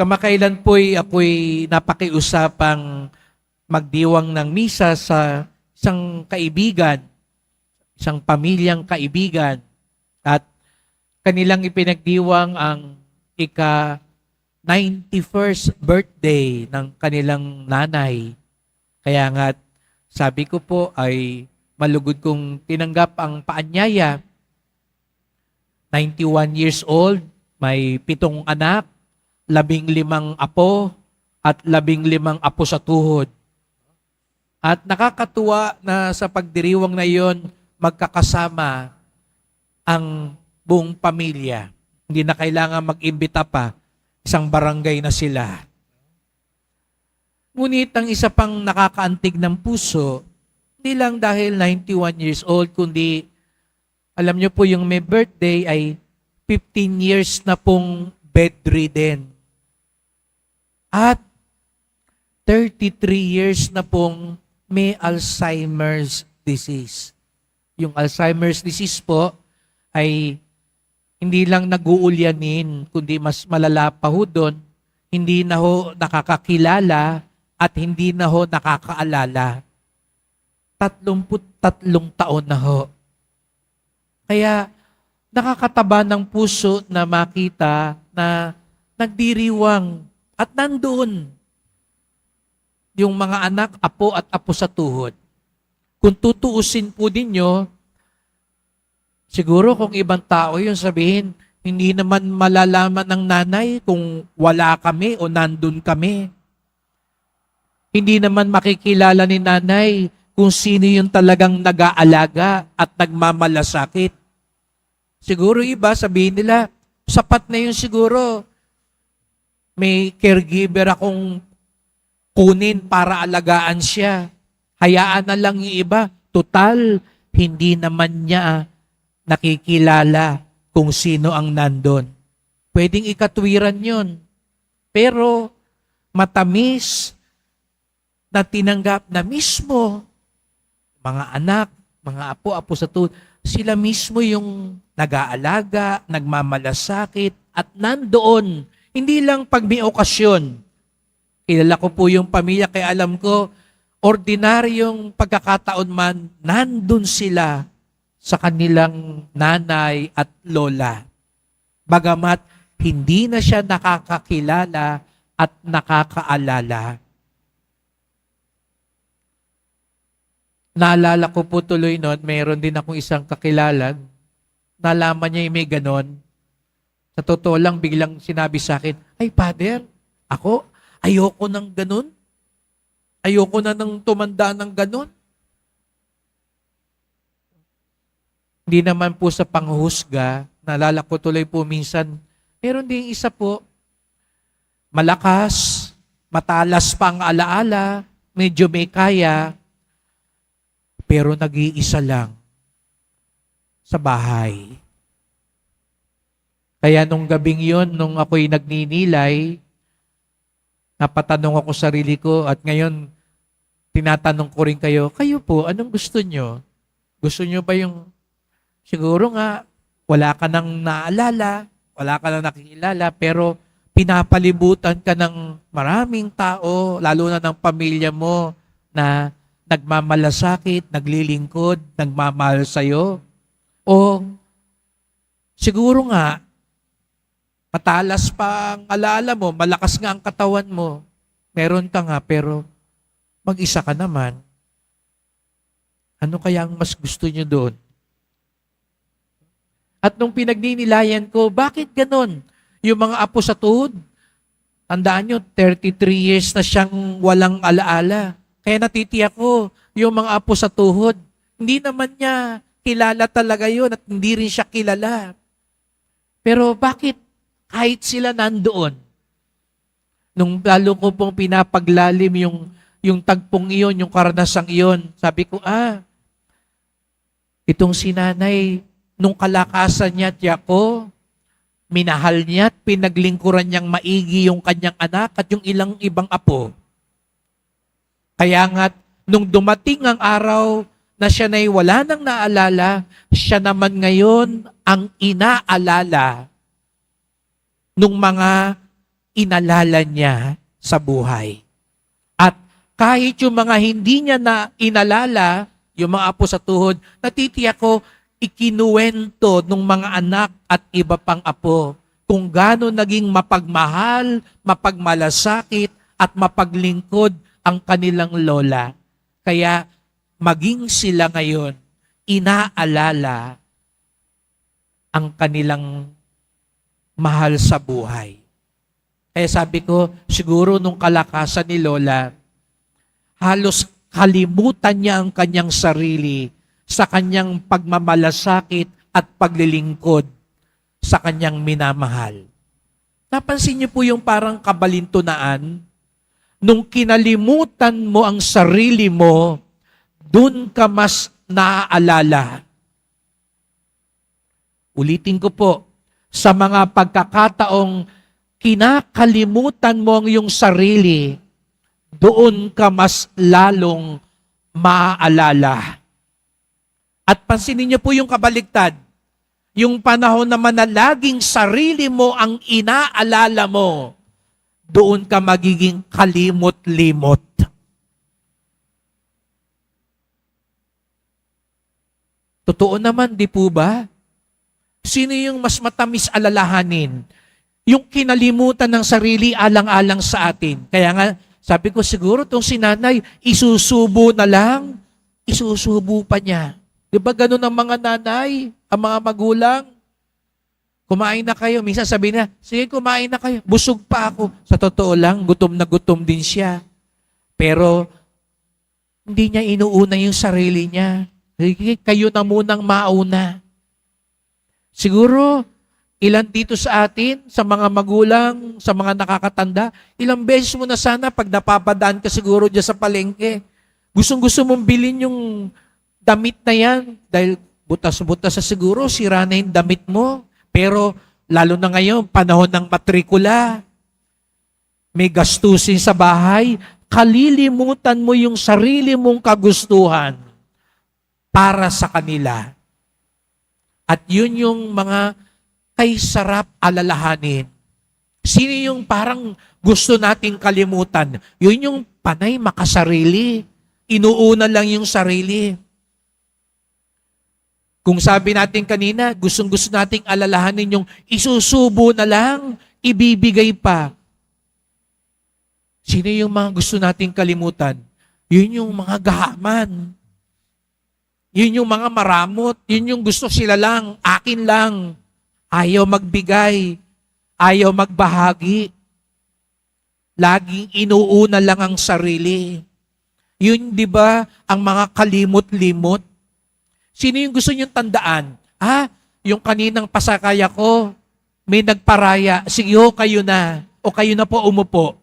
Kamakailan po'y ako'y napakiusapang magdiwang ng misa sa isang kaibigan, isang pamilyang kaibigan, at kanilang ipinagdiwang ang ika 91st birthday ng kanilang nanay. Kaya nga, sabi ko po ay malugod kong tinanggap ang paanyaya. 91 years old, may pitong anak, labing limang apo, at labing limang apo sa tuhod. At nakakatuwa na sa pagdiriwang na iyon, magkakasama ang buong pamilya. Hindi na kailangan mag-imbita pa. Isang barangay na sila. Ngunit ang isa pang nakakaantig ng puso, hindi lang dahil 91 years old, kundi alam niyo po yung may birthday ay 15 years na pong bedridden. At 33 years na pong may Alzheimer's disease. Yung Alzheimer's disease po ay hindi lang nag-uulyanin, kundi mas malala pa ho doon, hindi na ho nakakakilala at hindi na ho nakakaalala. 33 taon na ho. Kaya nakakataba ng puso na makita na nagdiriwang at nandoon yung mga anak, apo at apo sa tuhod. Kung tutuusin po ninyo, siguro kung ibang tao yun sabihin, hindi naman malalaman ng nanay kung wala kami o nandun kami. Hindi naman makikilala ni nanay kung sino yung talagang nag-aalaga at nagmamalasakit. Siguro iba, sabihin nila, sapat na yun siguro. May caregiver akong kunin para alagaan siya. Hayaan na lang yung iba. Total, hindi naman niya nakikilala kung sino ang nandun. Pwedeng ikatwiran yun. Pero matamis na tinanggap na mismo mga anak, mga apo-apo sa tuhod, sila mismo yung nag-aalaga, nagmamalasakit, at nandoon. Hindi lang pag may okasyon. Kilala ko po yung pamilya, kaya alam ko, ordinaryong pagkakataon man, nandun sila sa kanilang nanay at lola. Bagamat hindi na siya nakakakilala at nakakaalala. Naalala ko po tuloy noon, mayroon din akong isang kakilala, nalaman niya yung may ganon. Sa totoo lang, biglang sinabi sa akin, ay, Father, ako, ayoko ng ganon. Ayoko na nang tumanda ng ganon. Hindi naman po sa panghuhusga, naalala ko tuloy po minsan, meron din isa po, malakas, matalas pa ang alaala, medyo may kaya, pero nag-iisa lang sa bahay. Kaya nung gabing yon, nung ako'y nagninilay, napatanong ako sarili ko at ngayon tinatanong ko rin kayo, kayo po, anong gusto nyo? Gusto nyo ba yung, siguro nga, wala ka nang naalala, wala ka nang nakikilala, pero pinapalibutan ka ng maraming tao, lalo na ng pamilya mo, na nagmamalasakit, naglilingkod, nagmamahal sa'yo. O siguro nga, matalas pa ang alaala mo, malakas nga ang katawan mo, meron ka nga, pero mag-isa ka naman. Ano kaya ang mas gusto nyo doon? At nung pinagninilayan ko, bakit ganon? Yung mga apo sa tuhod, tandaan nyo, 33 years na siyang walang alaala. Kaya natitiyak ko, yung mga apo sa tuhod, hindi naman niya kilala talaga yun at hindi rin siya kilala. Pero bakit kahit sila nandoon, nung lalo ko pong pinapaglalim yung, yung tagpong iyon, yung karanasang iyon, sabi ko, ah, itong sinanay, nung kalakasan niya at yako, minahal niya at pinaglingkuran niyang maigi yung kanyang anak at yung ilang ibang apo. Kaya nga, nung dumating ang araw na siya na'y wala nang naalala, siya naman ngayon ang inaalala nung mga inalala niya sa buhay. At kahit yung mga hindi niya na inalala, yung mga apo sa tuhod, natitiyak ko, ikinuwento ng mga anak at iba pang apo kung gaano naging mapagmahal, mapagmalasakit, at mapaglingkod ang kanilang lola. Kaya maging sila ngayon, inaalala ang kanilang mahal sa buhay. Kaya sabi ko, siguro nung kalakasan ni Lola, halos kalimutan niya ang kanyang sarili sa kanyang pagmamalasakit at paglilingkod sa kanyang minamahal. Napansin niyo po yung parang kabalintunaan? Nung kinalimutan mo ang sarili mo, dun ka mas naaalala. Ulitin ko po, sa mga pagkakataong kinakalimutan mo ang iyong sarili, doon ka mas lalong maaalala. At pansinin niyo po yung kabaligtad. Yung panahon naman na laging sarili mo ang inaalala mo, doon ka magiging kalimot-limot. Totoo naman, di po ba? Sino yung mas matamis alalahanin? Yung kinalimutan ng sarili alang-alang sa atin. Kaya nga, sabi ko siguro tong si nanay, isusubo na lang, isusubo pa niya. Di ba ganun ang mga nanay, ang mga magulang? Kumain na kayo. Minsan sabi na, sige kumain na kayo. Busog pa ako. Sa totoo lang, gutom na gutom din siya. Pero, hindi niya inuuna yung sarili niya. Kayo na munang mauna. Siguro, ilan dito sa atin, sa mga magulang, sa mga nakakatanda, ilang beses mo na sana pag napapadaan ka siguro dyan sa palengke, gustong gusto mong bilhin yung damit na yan dahil butas-butas sa siguro, sira na yung damit mo. Pero lalo na ngayon, panahon ng matrikula, may gastusin sa bahay, kalilimutan mo yung sarili mong kagustuhan para sa kanila. At yun yung mga kay sarap alalahanin. Sino yung parang gusto nating kalimutan? Yun yung panay makasarili. Inuuna lang yung sarili. Kung sabi natin kanina, gustong gusto nating alalahanin yung isusubo na lang, ibibigay pa. Sino yung mga gusto nating kalimutan? Yun yung mga gahaman. Yun yung mga maramot. Yun yung gusto sila lang, akin lang. Ayaw magbigay. Ayaw magbahagi. Laging inuuna lang ang sarili. Yun, di ba, ang mga kalimot-limot. Sino yung gusto niyong tandaan? Ah, yung kaninang pasakaya ko, may nagparaya, sige ho, kayo na. O kayo na po umupo.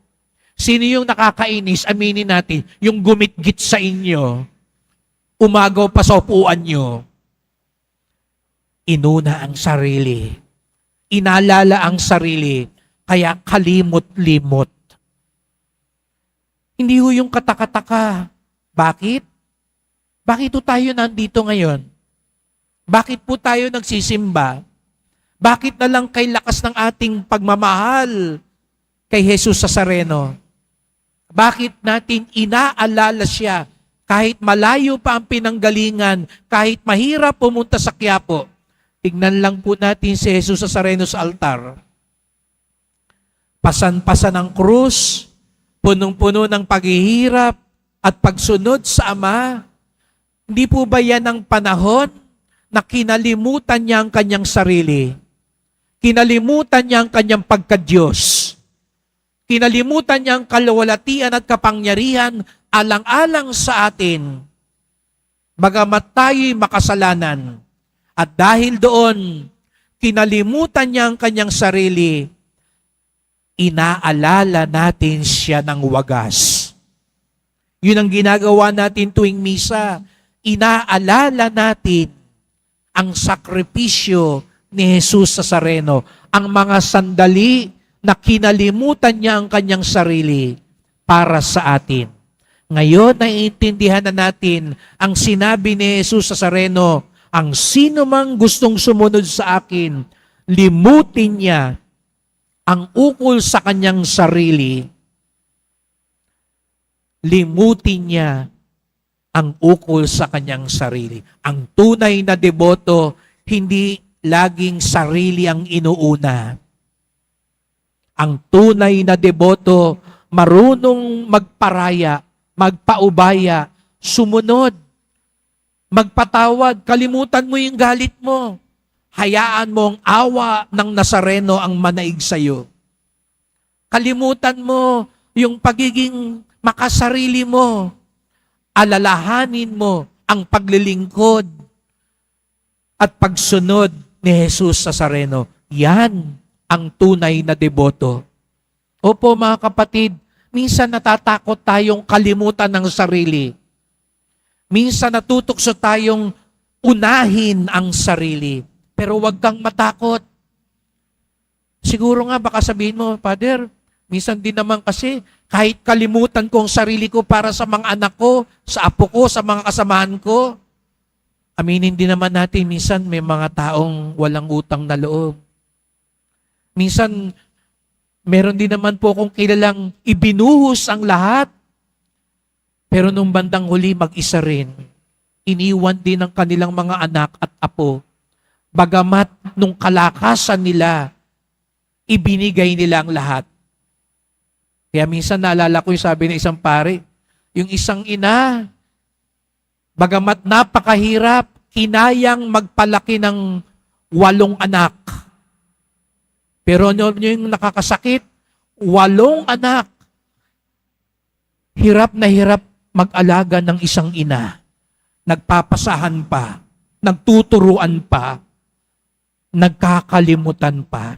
Sino yung nakakainis? Aminin natin. Yung gumitgit sa inyo. Umagaw pa sa upuan nyo. Inuna ang sarili. Inalala ang sarili. Kaya kalimot-limot. Hindi ho yung katakataka. Bakit? Bakit po tayo nandito ngayon? Bakit po tayo nagsisimba? Bakit na lang kay lakas ng ating pagmamahal kay Jesus sa Sareno? Bakit natin inaalala siya kahit malayo pa ang pinanggalingan, kahit mahirap pumunta sa Quiapo? Tignan lang po natin si Jesus sa Sareno sa altar. Pasan-pasan ng krus, punong-puno ng paghihirap at pagsunod sa Ama, hindi po ba yan ang panahon na kinalimutan niya ang kanyang sarili? Kinalimutan niya ang kanyang pagkadyos. Kinalimutan niya ang kalawalatian at kapangyarihan alang-alang sa atin. Bagamat tayo'y makasalanan. At dahil doon, kinalimutan niya ang kanyang sarili, inaalala natin siya ng wagas. Yun ang ginagawa natin tuwing misa inaalala natin ang sakripisyo ni Jesus sa Sareno, ang mga sandali na kinalimutan niya ang kanyang sarili para sa atin. Ngayon, naiintindihan na natin ang sinabi ni Jesus sa Sareno, ang sino mang gustong sumunod sa akin, limutin niya ang ukol sa kanyang sarili, limutin niya ang ukol sa kanyang sarili. Ang tunay na deboto, hindi laging sarili ang inuuna. Ang tunay na deboto, marunong magparaya, magpaubaya, sumunod, magpatawad, kalimutan mo yung galit mo. Hayaan mo ang awa ng Nazareno ang manaig sa'yo. Kalimutan mo yung pagiging makasarili mo. Alalahanin mo ang paglilingkod at pagsunod ni Jesus sa Sareno. Yan ang tunay na deboto. Opo mga kapatid, minsan natatakot tayong kalimutan ng sarili. Minsan natutokso tayong unahin ang sarili. Pero huwag kang matakot. Siguro nga baka sabihin mo, Father, minsan din naman kasi kahit kalimutan ko ang sarili ko para sa mga anak ko, sa apo ko, sa mga kasamahan ko, aminin din naman natin, minsan may mga taong walang utang na loob. Minsan, meron din naman po akong kilalang ibinuhos ang lahat. Pero nung bandang huli, mag-isa rin. Iniwan din ng kanilang mga anak at apo. Bagamat nung kalakasan nila, ibinigay nila ang lahat. Kaya minsan naalala ko yung sabi ng isang pare, yung isang ina, bagamat napakahirap, kinayang magpalaki ng walong anak. Pero ano yung nakakasakit? Walong anak. Hirap na hirap mag-alaga ng isang ina. Nagpapasahan pa, nagtuturuan pa, nagkakalimutan pa.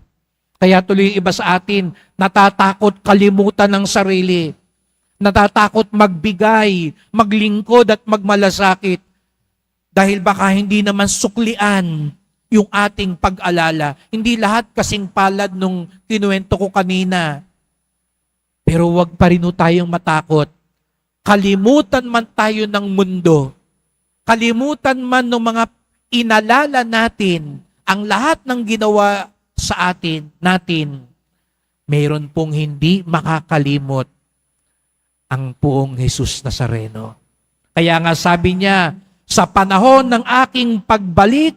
Kaya tuloy iba sa atin, natatakot kalimutan ng sarili. Natatakot magbigay, maglingkod at magmalasakit. Dahil baka hindi naman suklian yung ating pag-alala. Hindi lahat kasing palad nung kinuwento ko kanina. Pero wag pa rin tayong matakot. Kalimutan man tayo ng mundo. Kalimutan man ng mga inalala natin ang lahat ng ginawa sa atin, natin, mayroon pong hindi makakalimot ang poong Jesus Nazareno. Kaya nga sabi niya, sa panahon ng aking pagbalik,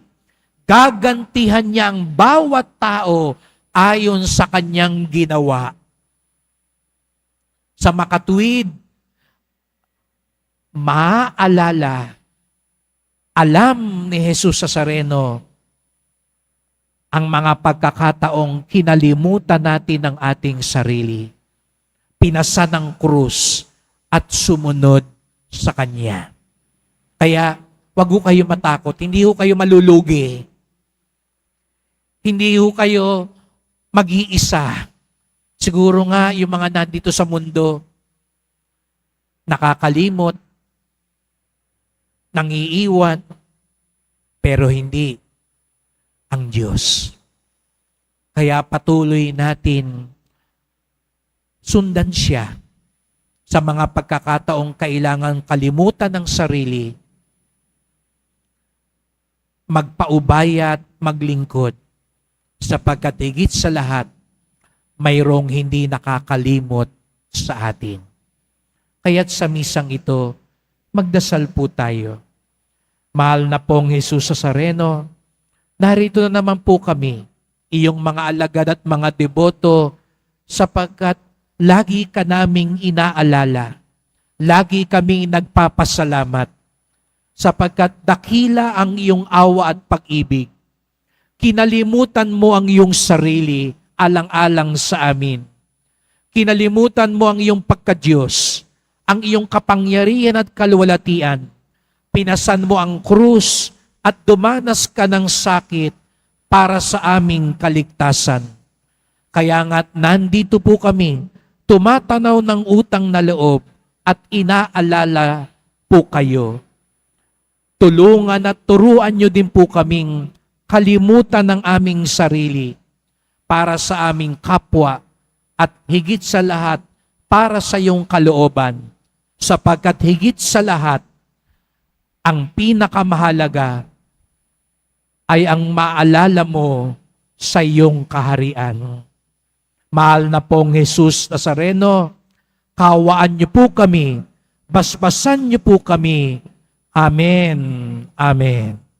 gagantihan niya ang bawat tao ayon sa kanyang ginawa. Sa makatuwid, maaalala, alam ni Jesus Nazareno ang mga pagkakataong kinalimutan natin ng ating sarili. Pinasa ng krus at sumunod sa Kanya. Kaya, wag kayo matakot. Hindi ho kayo malulugi. Hindi ho kayo mag-iisa. Siguro nga yung mga nandito sa mundo, nakakalimot, nangiiwan, pero hindi ang Diyos. Kaya patuloy natin sundan siya sa mga pagkakataong kailangan kalimutan ng sarili, magpaubaya at maglingkod, sapagkat higit sa lahat, mayroong hindi nakakalimot sa atin. Kaya't sa misang ito, magdasal po tayo. Mahal na pong Jesus sa Sareno, narito na naman po kami, iyong mga alagad at mga deboto, sapagkat lagi ka naming inaalala. Lagi kaming nagpapasalamat sapagkat dakila ang iyong awa at pag-ibig. Kinalimutan mo ang iyong sarili alang-alang sa amin. Kinalimutan mo ang iyong pagkadyos, ang iyong kapangyarihan at kaluwalatian. Pinasan mo ang krus at dumanas ka ng sakit para sa aming kaligtasan. Kaya nga't nandito po kami, tumatanaw ng utang na loob at inaalala po kayo. Tulungan at turuan nyo din po kaming kalimutan ng aming sarili para sa aming kapwa at higit sa lahat para sa iyong kalooban sapagkat higit sa lahat ang pinakamahalaga ay ang maalala mo sa iyong kaharian. Mahal na pong Jesus Nazareno, kawaan niyo po kami, basbasan niyo po kami. Amen. Amen.